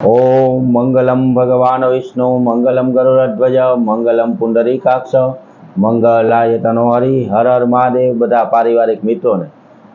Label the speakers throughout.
Speaker 1: ઓમ મંગલમ ભગવાન વિષ્ણુ મંગલમ ગરુડધ્વજ મંગલમ પુંડરીકાક્ષ મંગલાય તનોહરી હર હર મહાદેવ બધા પારિવારિક મિત્રોને.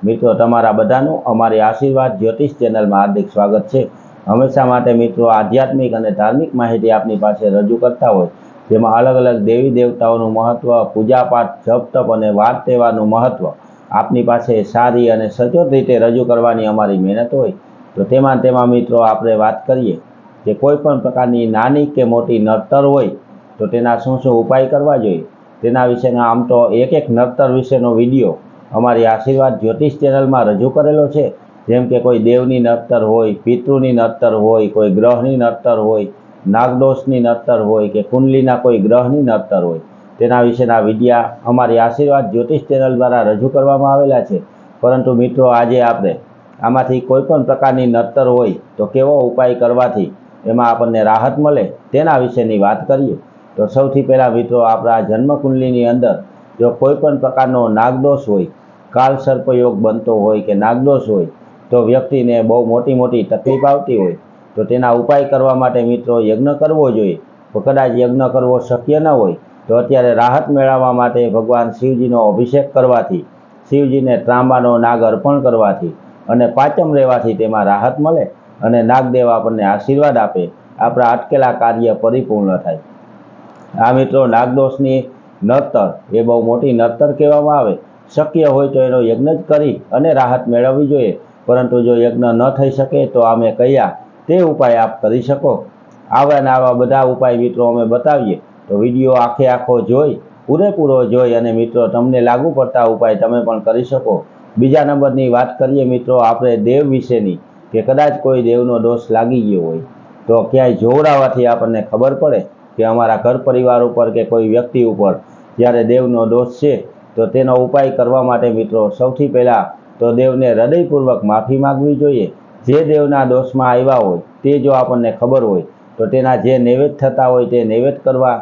Speaker 1: મિત્રો, તમારા બધાનું અમારી આશીર્વાદ જ્યોતિષ ચેનલમાં હાર્દિક સ્વાગત છે. હંમેશા માટે મિત્રો, આધ્યાત્મિક અને ધાર્મિક માહિતી આપની પાસે રજૂ કરતા હોય, જેમાં અલગ અલગ દેવી દેવતાઓનું મહત્વ, પૂજાપાઠ, જપ તપ અને વાર તહેવારનું મહત્વ આપની પાસે સારી અને સચોટ રીતે રજૂ કરવાની અમારી મહેનત હોય. તો તેમાં તેમાં મિત્રો આપણે વાત કરીએ કે કોઈ પણ પ્રકારની નાની કે મોટી નડતર હોય તો તેના શું શું ઉપાય કરવા જોઈએ? તેના વિશેના આમ તો એક એક નડતર વિશેનો વીડિયો અમારી આશીર્વાદ જ્યોતિષ ચેનલમાં રજૂ કરેલો છે. જેમ કે કોઈ દેવની નડતર હોય, પિતૃની નડતર હોય, કોઈ ગ્રહની નડતર હોય, નાગદોષની નડતર હોય કે કુંડલીના કોઈ ગ્રહની નડતર હોય. તેના વિશેના વિડીયા અમારી આશીર્વાદ જ્યોતિષ ચેનલ દ્વારા રજૂ કરવામાં આવેલા છે. પરંતુ મિત્રો આજે આપણે આમાંથી કોઈ પણ પ્રકારની નડતર હોય તો કેવો ઉપાય કરવાથી એમાં આપણને રાહત મળે તેના વિશેની વાત કરીએ. તો સૌથી પહેલાં મિત્રો આપણા જન્મકુંડલીની અંદર જો કોઈ પણ પ્રકારનો નાગદોષ હોય કાલ સર્પયોગ બનતો હોય કે નાગદોષ હોય, તો વ્યક્તિને બહુ મોટી મોટી તકલીફ આવતી હોય, તો તેના ઉપાય કરવા માટે મિત્રો યજ્ઞ કરવો જોઈએ. કદાચ યજ્ઞ કરવો શક્ય ન હોય, તો અત્યારે રાહત મેળવવા માટે ભગવાન શિવજીનો અભિષેક કરવાથી, શિવજીને ત્રાંબાનો નાગ અર્પણ કરવાથી અને પાચમ રહેવાથી તેમાં રાહત મળે અને નાગદેવ આપણને આશીર્વાદ આપે. આપણા અટકેલા કાર્ય પરિપૂર્ણ થાય. આ મિત્રો, નાગદોષની નડતર, એ બહુ મોટી નડતર કહેવામાં આવે. શક્ય હોય તો એનો યજ્ઞ જ કરી અને રાહત મેળવવી જોઈએ. પરંતુ જો યજ્ઞ ન થઈ શકે તો અમે કયા? તે ઉપાય આપ કરી શકો. આવા ને આવા બધા ઉપાય મિત્રો અમે બતાવીએ. તો વીડિયો આખે આખો જોઈ, પૂરેપૂરો જોઈ અને મિત્રો, તમને લાગુ પડતા ઉપાય તમે પણ કરી શકો. બીજા નંબરની વાત કરીએ મિત્રો, આપણે દેવ વિશેની, કે કદાચ કોઈ દેવનો દોષ લાગી ગયો હોય, તો ક્યાંય જોવડાવવાથી આપણને ખબર પડે કે અમારા ઘર પરિવાર ઉપર કે કોઈ વ્યક્તિ ઉપર જ્યારે દેવનો દોષ છે, તો તેનો ઉપાય કરવા માટે મિત્રો સૌથી પહેલાં તો દેવને હૃદયપૂર્વક માફી માગવી જોઈએ. જે દેવના દોષમાં આવ્યા હોય, તે જો આપણને ખબર હોય, તો તેના જે નૈવેદ્ય થતા હોય તે નૈવેદ્ય કરવા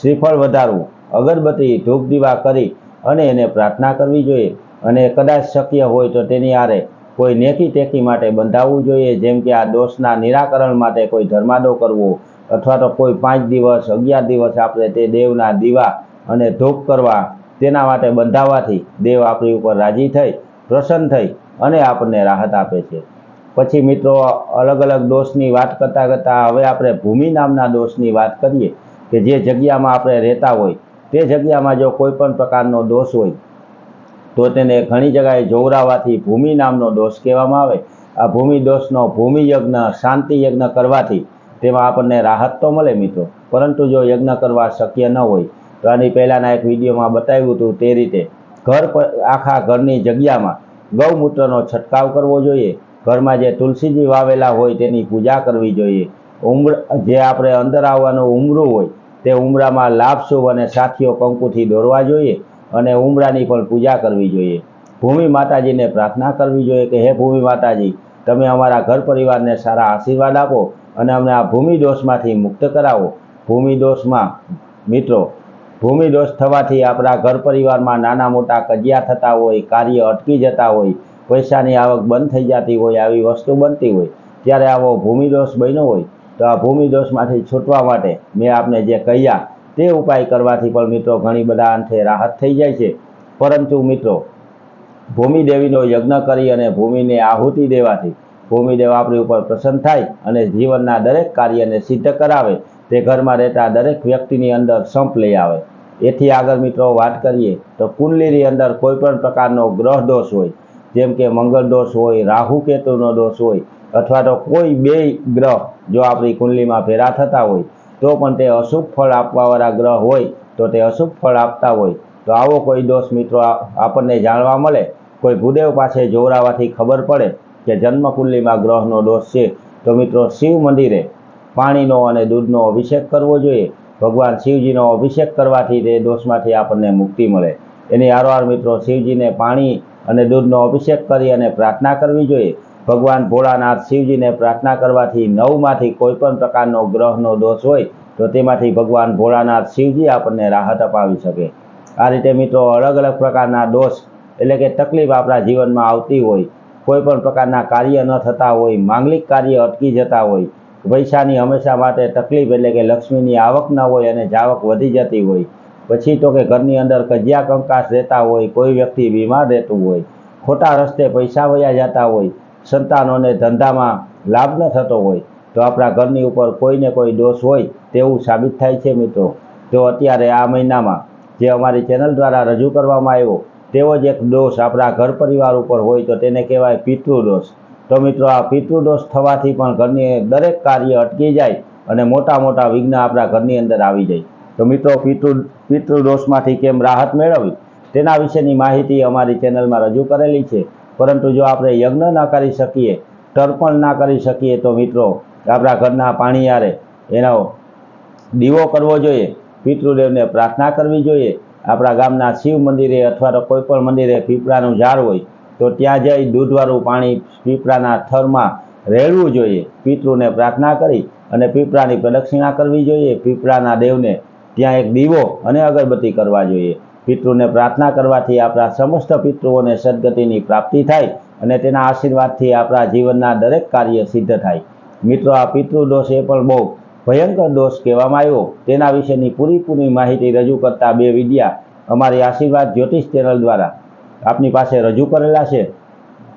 Speaker 1: શ્રીફળ વધારવું, અગરબત્તી ધૂપ દીવા કરી અને એને પ્રાર્થના કરવી જોઈએ. અને કદાચ શક્ય હોય તો તેની આરે કોઈ નેકી ટેકી માટે બંધાવવું જોઈએ, જેમ કે આ દોષના નિરાકરણ માટે કોઈ ધર્માદો કરવો અથવા તો કોઈ પાંચ દિવસ, અગિયાર દિવસ આપણે તે દેવના દીવા અને ધૂપ કરવા તેના માટે બંધાવવાથી દેવ આપણી ઉપર રાજી થઈ, પ્રસન્ન થઈ અને આપણને રાહત આપે છે. પછી મિત્રો, અલગ અલગ દોષની વાત કરતાં કરતાં હવે આપણે ભૂમિ નામના દોષની વાત કરીએ કે જે જગ્યામાં આપણે રહેતા હોય, તે જગ્યામાં જો કોઈ પણ પ્રકારનો દોષ હોય તો તેને ઘણી જગાએ જોવરાવાથી ભૂમિ નામનો દોષ કહેવામાં આવે. આ ભૂમિ દોષનો ભૂમિ યજ્ઞ, શાંતિ યજ્ઞ કરવાથી તેમાં આપણને રાહત તો મળે મિત્રો, પરંતુ જો યજ્ઞ કરવા શક્ય ન હોય, તો આની પહેલાંના એક વિડીયોમાં બતાવ્યું હતું તે રીતે, ઘર આખા ઘરની જગ્યામાં ગૌમૂત્રનો છંટકાવ કરવો જોઈએ, ઘરમાં જે તુલસીજી વાવેલા હોય તેની પૂજા કરવી જોઈએ. ઉમર, જે આપણે અંદર આવવાનું ઉમરું હોય, તે ઉમરામાં લાભ, શુભ અને સાથીઓ કંકુથી દોરવા જોઈએ. અને ઉમરાની પણ પૂજા કરવી જોઈએ. ભૂમિ માતાજીને પ્રાર્થના કરવી જોઈએ કે, હે ભૂમિ માતાજી, તમે અમારા ઘર પરિવારને સારા આશીર્વાદ આપો અને અમને આ ભૂમિ દોષમાંથી મુક્ત કરાવો. ભૂમિ દોષમાં, મિત્રો, ભૂમિ દોષ થવાથી આપણા ઘર પરિવારમાં નાના મોટા કજિયા થતા હોય, કાર્ય અટકી જતા હોય, પૈસાની આવક બંધ થઈ જતી હોય, આવી વસ્તુ બનતી હોય, ત્યારે આવો ભૂમિ દોષ બન્યો હોય, તો આ ભૂમિ દોષમાંથી છૂટવા માટે મેં આપને જે કહ્યા તે ઉપાય કરવાથી પણ મિત્રો ઘણી બધા અંતે રાહત થઈ જાય છે. પરંતુ મિત્રો ભૂમિદેવીનો યજ્ઞ કરી અને ભૂમિને આહુતિ દેવાથી ભૂમિદેવ આપણી ઉપર પ્રસન્ન થાય અને જીવનના દરેક કાર્યને સિદ્ધ કરાવે, તે ઘરમાં રહેતા દરેક વ્યક્તિની અંદર સંપ લઈ આવે. એથી આગળ મિત્રો વાત કરીએ, તો કુંડલીની અંદર કોઈ પણ પ્રકારનો ગ્રહ દોષ હોય, જેમ કે મંગળ દોષ હોય, રાહુ કેતુનો દોષ હોય, અથવા તો કોઈ બે ગ્રહ જો આપણી કુંડલીમાં ફેરા થતા હોય તો પણ તે અશુભ ફળ આપવાવાળા ગ્રહ હોય, તો તે અશુભ ફળ આપતા હોય. તો આવો કોઈ દોષ મિત્રો આપણને જાણવા મળે. કોઈ ભૂદેવ પાસે જોવરાવાથી ખબર પડે કે જન્મકુંડલીમાં ગ્રહનો દોષ છે. તો મિત્રો, શિવ મંદિરે પાણીનો અને દૂધનો અભિષેક કરવો જોઈએ. ભગવાન શિવજીનો અભિષેક કરવાથી તે દોષમાંથી આપણને મુક્તિ મળે. એની આરવાર મિત્રો, શિવજીને પાણી અને દૂધનો અભિષેક કરી અને પ્રાર્થના કરવી જોઈએ. ભગવાન ભોળાનાથ શિવજીને પ્રાર્થના કરવાથી નવમાંથી કોઈ પણ પ્રકારનો ગ્રહનો દોષ હોય, તો તેમાંથી ભગવાન ભોળાનાથ શિવજી આપણને રાહત અપાવી શકે. આ રીતે મિત્રો અલગ અલગ પ્રકારના દોષ એટલે કે તકલીફ આપણા જીવનમાં આવતી હોય કોઈ પણ પ્રકારના કાર્ય ન થતા હોય, માંગલિક કાર્ય અટકી જતા હોય, પૈસાની હંમેશા માટે તકલીફ એટલે કે લક્ષ્મીની આવક ન હોય અને જાવક વધી જતી હોય, પછી તો કે ઘરની અંદર કજિયા કંકાસ રહેતા હોય, કોઈ વ્યક્તિ બીમાર રહેતું હોય, ખોટા રસ્તે પૈસા વયા જતા હોય સંતાનોને ધંધામાં લાભ ન થતો હોય, તો આપણા ઘરની ઉપર કોઈને કોઈ દોષ હોય તેવું સાબિત થાય છે મિત્રો. તો અત્યારે આ મહિનામાં જે અમારી ચેનલ દ્વારા રજૂ કરવામાં આવ્યો, તેવો જ એક દોષ આપણા ઘર પરિવાર ઉપર હોય તો તેને કહેવાય પિતૃદોષ. તો મિત્રો, આ પિતૃદોષ થવાથી પણ ઘરની દરેક કાર્ય અટકી જાય અને મોટા મોટા વિઘ્ન આપણા ઘરની અંદર આવી જાય. તો મિત્રો, પિતૃ પિતૃદોષમાંથી કેમ રાહત મેળવવી? તેના વિશેની માહિતી અમારી ચેનલમાં રજૂ કરેલી છે. પરંતુ જો આપણે યજ્ઞ ના કરી શકીએ, તર્પણ ના કરી શકીએ, તો મિત્રો, આપણા ઘરના પાણીયારે એનો દીવો કરવો જોઈએ, પિતૃદેવને પ્રાર્થના કરવી જોઈએ. આપણા ગામના શિવ મંદિરે અથવા તો કોઈ પણ મંદિરે પીપળાનું ઝાડ હોય, તો ત્યાં જઈ દૂધવાળું પાણી પીપળાના થરમાં રેડવું જોઈએ. પિતૃને પ્રાર્થના કરી અને પીપળાની પ્રદક્ષિણા કરવી જોઈએ. પીપળાના દેવને ત્યાં એક દીવો અને અગરબત્તી કરવા જોઈએ. પિતૃને પ્રાર્થના કરવાથી આપણા સમસ્ત પિતૃઓને સદગતિની પ્રાપ્તિ થાય અને તેના આશીર્વાદથી આપણા જીવનના દરેક કાર્ય સિદ્ધ થાય. મિત્રો, આ પિતૃદોષ એ પણ બહુ ભયંકર દોષ કહેવામાં આવ્યો. તેના વિશેની પૂરીપૂરી માહિતી રજૂ કરતા બે વિદ્યા અમારી આશીર્વાદ જ્યોતિષ ચેનલ દ્વારા આપની પાસે રજૂ કરેલા છે.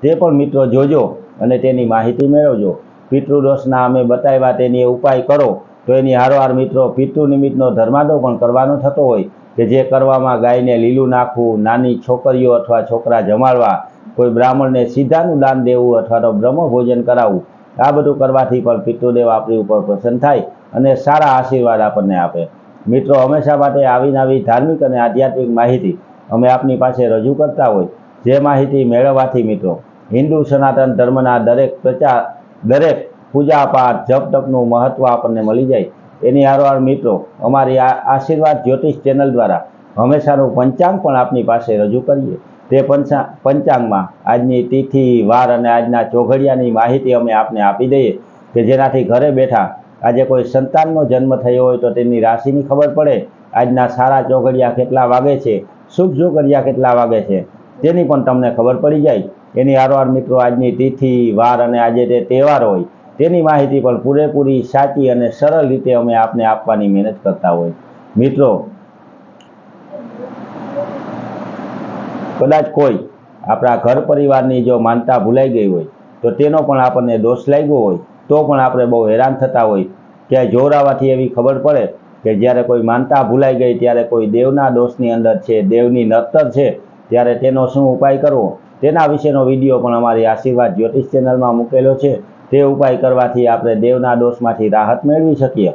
Speaker 1: તે પણ મિત્રો જોજો અને તેની માહિતી મેળવજો. પિતૃદોષના અમે બતાવ્યા તેની ઉપાય કરો. તો એની હારોહાર મિત્રો પિતૃ નિમિત્તનો ધર્માદો પણ કરવાનો થતો હોય. કે જે કરવામાં ગાયને લીલું નાખવું, નાની છોકરીઓ અથવા છોકરા જમાડવા, કોઈ બ્રાહ્મણને સીધાનું દાન દેવું અથવા તો બ્રહ્મ ભોજન કરાવવું, આ બધું કરવાથી પણ પિતૃદેવ આપણી ઉપર પ્રસન્ન થાય અને સારા આશીર્વાદ આપણને આપે. મિત્રો, હંમેશા માટે આવીને આવી ધાર્મિક અને આધ્યાત્મિક માહિતી અમે આપની પાસે રજૂ કરતા હોય. જે માહિતી મેળવવાથી મિત્રો, હિન્દુ સનાતન ધર્મના દરેક પ્રચાર દરેક પૂજા પાઠ જપ તપનું મહત્વ આપણને મળી જાય. એની હારવાર મિત્રો, અમારી આ આશીર્વાદ જ્યોતિષ ચેનલ દ્વારા હંમેશાનું પંચાંગ પણ આપની પાસે રજૂ કરીએ. તે પંચા, પંચાંગમાં આજની તિથિ, વાર અને આજના ચોઘડિયાની માહિતી અમે આપને આપી દઈએ કે જેનાથી ઘરે બેઠા આજે કોઈ સંતાનનો જન્મ થયો હોય તો તેની રાશિની ખબર પડે. આજના સારા ચોઘડિયા કેટલા વાગે છે? શુભ ચોઘડિયા કેટલા વાગે છે? તેની પણ તમને ખબર પડી જાય. એની હારવાર મિત્રો, આજની તિથિ, વાર અને આજે તે તહેવાર હોય તેની માહિતી પણ પૂરેપૂરી સાચી અને સરળ રીતે અમે આપને આપવાની મહેનત કરતા હોય. મિત્રો, કદાચ કોઈ આપણા ઘર પરિવારની જો માનતા ભૂલાઈ ગઈ હોય, તો તેનો પણ આપણને દોષ લાગ્યો હોય, તો પણ આપણે બહુ હેરાન થતા હોય. કે જોરાવાથી એવી ખબર પડે કે જ્યારે કોઈ માનતા ભૂલાઈ ગઈ, ત્યારે કોઈ દેવના દોષની અંદર છે, દેવની નતર છે, ત્યારે તેનો શું ઉપાય કરવો? તેના વિશેનો વીડિયો પણ અમારી આશીર્વાદ જ્યોતિષ ચેનલમાં મૂકેલો છે. તે ઉપાય કરવાથી આપણે દેવના દોષમાંથી રાહત મેળવી શકીએ.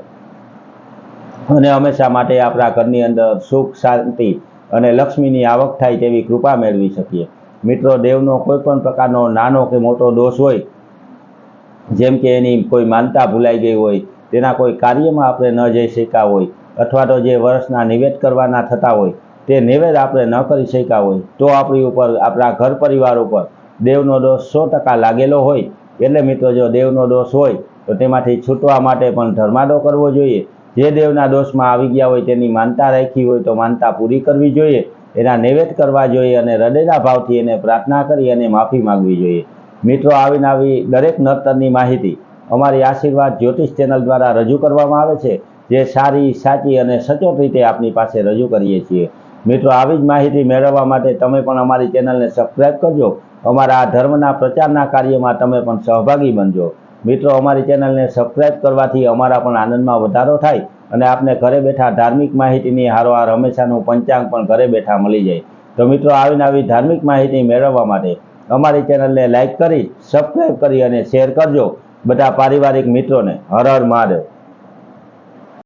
Speaker 1: અને હંમેશા માટે આપણા ઘરની અંદર સુખ, શાંતિ અને લક્ષ્મીની આવક થાય તેવી કૃપા મેળવી શકીએ. મિત્રો, દેવનો કોઈ પણ પ્રકારનો નાનો કે મોટો દોષ હોય, જેમ કે એની કોઈ માનતા ભૂલાઈ ગઈ હોય, તેના કોઈ કાર્યમાં આપણે ન જઈ શક્યા હોય, અથવા તો જે વર્ષના નિવેદ કરવાના થતા હોય, તે નિવેદ આપણે ન કરી શક્યા હોય, તો આપણી ઉપર, આપણા ઘર પરિવાર ઉપર દેવનો દોષ સો ટકા લાગેલો હોય એટલે મિત્રો જો દેવનો દોષ હોય, તો તેમાંથી છૂટવા માટે પણ ધર્માદો કરવો જોઈએ. જે દેવના દોષમાં આવી ગયા હોય તેની માનતા રાખી હોય તો માનતા પૂરી કરવી જોઈએ. એના નૈવેદ કરવા જોઈએ અને હૃદયના ભાવથી એને પ્રાર્થના કરી અને માફી માંગવી જોઈએ. મિત્રો, આવીને આવી દરેક નર્તનની માહિતી અમારી આશીર્વાદ જ્યોતિષ ચેનલ દ્વારા રજૂ કરવામાં આવે છે, જે સારી, સાચી અને સચોટ રીતે આપની પાસે રજૂ કરીએ છીએ. મિત્રો, આવી જ માહિતી મેળવવા માટે તમે પણ અમારી ચેનલને સબસ્ક્રાઈબ કરજો. અમારા આ ધર્મના પ્રચારના કાર્યમાં તમે પણ સહભાગી બનજો. મિત્રો, અમારી ચેનલને સબસ્ક્રાઈબ કરવાથી અમારા પણ આનંદમાં વધારો થાય અને આપને ઘરે બેઠા ધાર્મિક માહિતીની હારોહાર હંમેશાનું પંચાંગ પણ ઘરે બેઠા મળી જાય. તો મિત્રો આવીને આવી ધાર્મિક માહિતી મેળવવા માટે અમારી ચેનલને લાઈક કરી સબસ્ક્રાઈબ કરી અને શેર કરજો. બધા પારિવારિક મિત્રોને હર હર મહાદેવ.